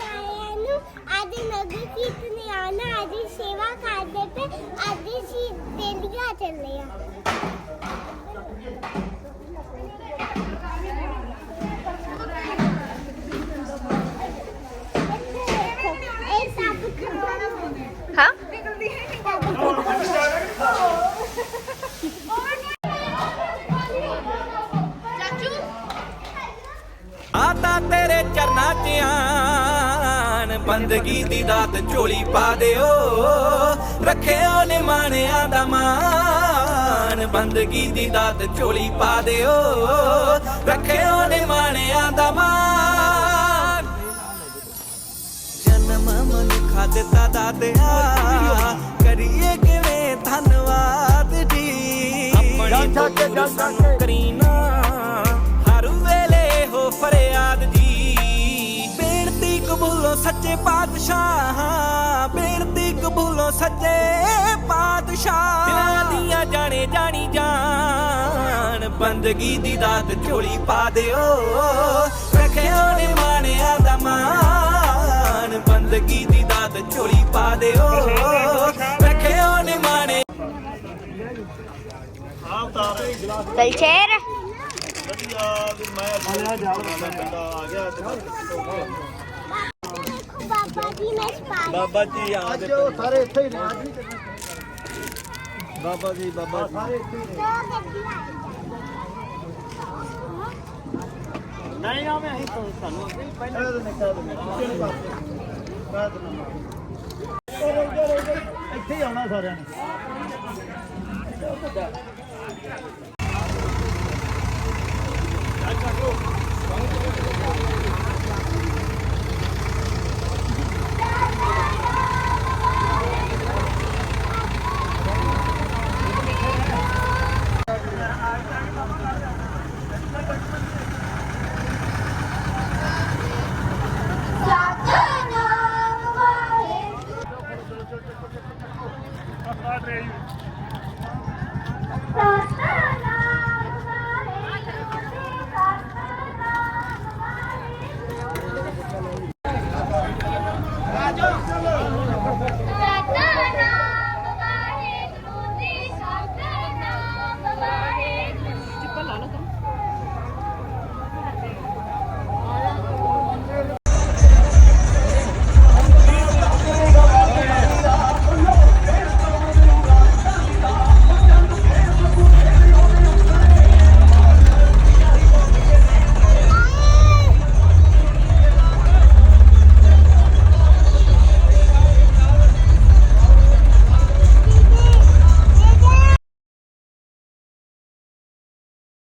ਸਾਰਿਆਂ ਨੂੰ ਅੱਜ ਨਗਰ ਕੀਰਤਨ ਆਉਣਾ ਅੱਜ ਸੇਵਾ ਕਰਦੇ ਤੇ ਅੱਜ ਅਸੀਂ ਦੇਲੀਆਂ ਚੱਲੇ ਆ ਇਹ ਸਭ ਖਰਾਬ ਹਾਂ ਆਤਾ ਤੇਰੇ ਚਰਨਾਂ 'ਚ ਆਨ ਬੰਦਗੀ ਦੀ ਦਾਤ ਝੋਲੀ ਪਾ ਦਿਓ। ਰੱਖਿਓ ਨੇ ਮਾਣਿਆਂ ਦਾ ਮਾਨ ਬੰਦਗੀ ਦੀ ਦਾਤ ਝੋਲੀ ਪਾ ਦਿਓ। ਰੱਖਿਓ ਨੇ ਮਾਣਿਆਂ ਦਾ ਮਾਨ ਜਨਮ ਮਨੁੱਖਾ ਦਿੱਤਾ ਦਾਤਿਆ। ਕਰੀਏ ਕਿਵੇਂ ਧੰਨਵਾਦ ਜੀ। ਆਪਣੀ ਤੁਮ ਕਰੀਨਾ। ਸੱਚੇ ਪਾਤਸ਼ਾਹ ਬੇਨਤੀ ਕਬੂਲੋ ਸੱਚੇ ਪਾਤਸ਼ਾਹ। ਦਿਲਾਂ ਦੀਆਂ ਜਾਣੇ ਜਾਣੀ ਜਾਨ ਬੰਦਗੀ ਦੀ ਦਾਤ ਝੋਲੀ ਪਾ ਦਿਓ। ਰੱਖਿਓ ਨੇ ਮਾਣਿਆਂ ਦਾ ਮਾਨ ਬੰਦਗੀ ਦੀ ਦਾਤ ਝੋਲੀ ਪਾ ਦਿਓ। ਰੱਖਿਓ ਨੇ ਮਾਣੇ ਚਲ ਸ਼ੇਰ ਦੇਖੋ ਬਾਬਾ ਜੀ ਮੈਂ ਸਪਾ ਬਾਬਾ ਜੀ ਆ ਅੱਜ ਉਹ ਸਾਰੇ ਇੱਥੇ ਹੀ ਨੇ। ਅੱਜ ਹੀ ਚੱਲੇ। ਬਾਬਾ ਜੀ ਬਾਬਾ ਜੀ। ਸਾਰੇ ਇੱਥੇ ਹੀ ਨੇ। ਨਹੀਂ ਆਵੇਂ ਅਸੀਂ ਤੋਂ ਸਾਨੂੰ ਅੱਗੇ ਹੀ ਪਹਿਲਾਂ। ਇਹ ਨਿਕਲ ਦੇ ਮੈਂ ਇੱਥੇ ਹੀ ਆਉਣਾ ਸਾਰਿਆਂ ਨੇ।